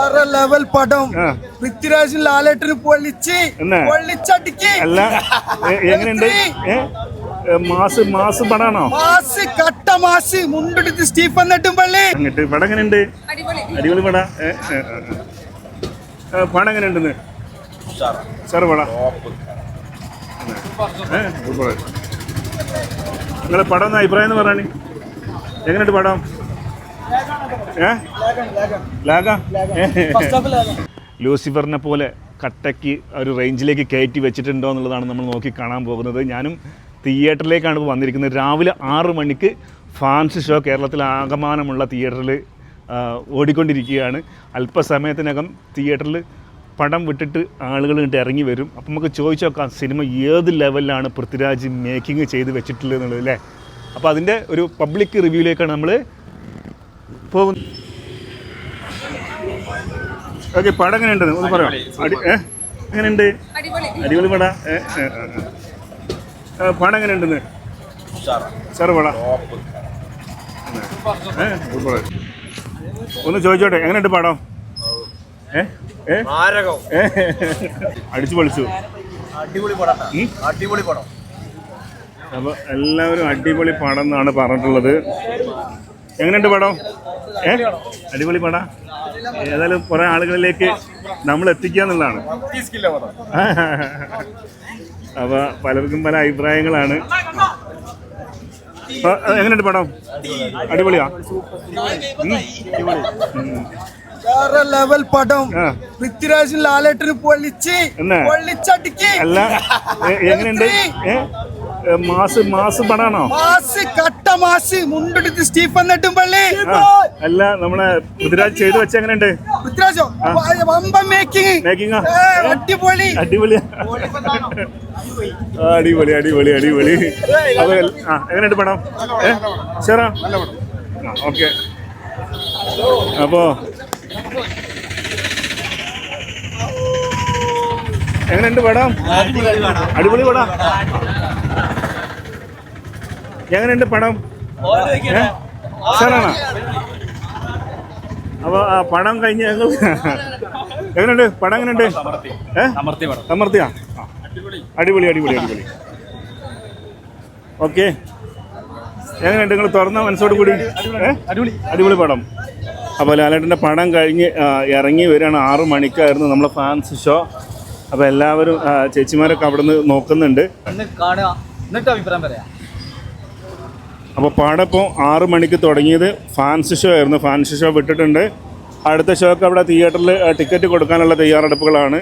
വേറെ ലെവൽ പടം. പൃഥ്വിരാജും ലാലേട്ടന് പൊള്ളിച്ച് പൊള്ളിച്ചടിക്ക്. അല്ല എങ്ങനെയുണ്ട്? മാസ് മാസ് പടാണോ? മാസ് കട്ട മാസ്. മുണ്ടെടുത്ത് സ്റ്റീഫൻ നെട്ടുംപള്ളി അങ്ങോട്ട് പടം എങ്ങനെയുണ്ട്? അടിപൊളി. പട. പടം എങ്ങനെയുണ്ടെന്ന്? സാറ് പട. നിങ്ങളെ പടം അഭിപ്രായം എന്ന് പറയണേ എങ്ങനെയുണ്ട് പടം? ലൂസിഫറിനെ പോലെ കട്ടയ്ക്ക് ഒരു റേഞ്ചിലേക്ക് കയറ്റി വെച്ചിട്ടുണ്ടോ എന്നുള്ളതാണ് നമ്മൾ നോക്കി കാണാൻ പോകുന്നത്. ഞാനും തിയേറ്ററിലേക്കാണ് ഇപ്പോൾ വന്നിരിക്കുന്നത്. രാവിലെ ആറ് മണിക്ക് ഫാൻസ് ഷോ കേരളത്തിൽ ആകമാനമുള്ള തിയേറ്ററിൽ ഓടിക്കൊണ്ടിരിക്കുകയാണ്. അല്പസമയത്തിനകം തിയേറ്ററിൽ പടം വിട്ടിട്ട് ആളുകൾ ഇങ്ങോട്ട് ഇറങ്ങി വരും. അപ്പം നമുക്ക് ചോദിച്ചു നോക്കാം സിനിമ ഏത് ലെവലിലാണ് പൃഥ്വിരാജ് മേക്കിംഗ് ചെയ്ത് വെച്ചിട്ടുള്ളത് എന്നുള്ളത് അല്ലേ? അപ്പോൾ അതിന്റെ ഒരു പബ്ലിക് റിവ്യൂയിലേക്കാണ് നമ്മൾ പോകുന്നത് ഓക്കെ പടം എങ്ങനെയുണ്ട്? ഒന്ന് പറയാം. അടി ഏ എങ്ങനെയുണ്ട്? അടിപൊളി. പട ഏ പട എങ്ങനെ ഉണ്ടെന്ന് സാറ് പട. ഒന്ന് ചോദിച്ചോട്ടെ എങ്ങനെയുണ്ട് പടം? ഏ ഏ? ഏ അടിച്ചു പൊളിച്ചു. അടിപൊളി പടം. അപ്പൊ അടിപൊളി പടം. അപ്പോൾ എല്ലാവരും അടിപൊളി പടം എന്നാണ് പറഞ്ഞിട്ടുള്ളത്. എങ്ങനെയുണ്ട് പടം? ഏ? അടിപൊളി പടാ. ഏതായാലും കുറെ ആളുകളിലേക്ക് നമ്മൾ എത്തിക്കുക എന്നുള്ളതാണ്. അപ്പൊ പലർക്കും പല അഭിപ്രായങ്ങളാണ്. എങ്ങനെയുണ്ട് പടം? അടിപൊളിയാ. വേറെ ലെവൽ പടം. പൃഥ്വിരാജും ലാലേട്ടന് പൊള്ളിച്ച്? പൊള്ളിച്ചടിക്ക് അല്ല എങ്ങനെയുണ്ട്? മാസ് മാസ് പടാണോ? മാസ് കട്ട മാസ്. മുണ്ടെടുത്ത് സ്റ്റീഫൻ നെട്ടുംപള്ളി അല്ല നമ്മളെ പൃഥ്വിരാജ് ചെയ്തു വെച്ച എങ്ങനെയുണ്ട്? പൃഥ്വിരാജോ വമ്പ മേക്കിംഗ് മേക്കിംഗ് അടിപൊളി. അടിപൊളി. അടിപൊളി അടിപൊളി അപ്പൊ എൽ- ആ എങ്ങനെയുണ്ട് പടം? ഏ? ശരാ ഓക്കെ. അപ്പോ എങ്ങനെയുണ്ട് പടം. അടിപൊളി പടം? എങ്ങനെയുണ്ട് പടം? സാറാണോ? അപ്പോൾ അപ്പൊ ആ പടം കഴിഞ്ഞ് ഞങ്ങൾ എങ്ങനെയുണ്ട്? പടം എങ്ങനെയുണ്ട്? ആ. അടിപൊളി. അടിപൊളി അടിപൊളി ഓക്കെ. എങ്ങനെയുണ്ട്? നിങ്ങൾ തുറന്ന മനസ്സോട് കൂടി. അടിപൊളി അടിപൊളി. പടം. അപ്പോൾ ലാലേട്ടന്റെ പടം കഴിഞ്ഞ് ഇറങ്ങി വരികയാണ് ആറു മണിക്കായിരുന്നു നമ്മളെ ഫാൻസ് ഷോ. അപ്പോൾ എല്ലാവരും ചേച്ചിമാരൊക്കെ അവിടെ നിന്ന് നോക്കുന്നുണ്ട്. ഒന്ന് കാണുക. എന്നിട്ട് അഭിപ്രായം പറയാം. അപ്പോൾ പാടപ്പോൾ ആറു മണിക്ക് തുടങ്ങിയത് ഫാൻസ് ഷോ ആയിരുന്നു. ഫാൻസ് ഷോ വിട്ടിട്ടുണ്ട്. അടുത്ത ഷോക്ക് അവിടെ തിയേറ്ററിൽ ടിക്കറ്റ് കൊടുക്കാനുള്ള തയ്യാറെടുപ്പുകളാണ്.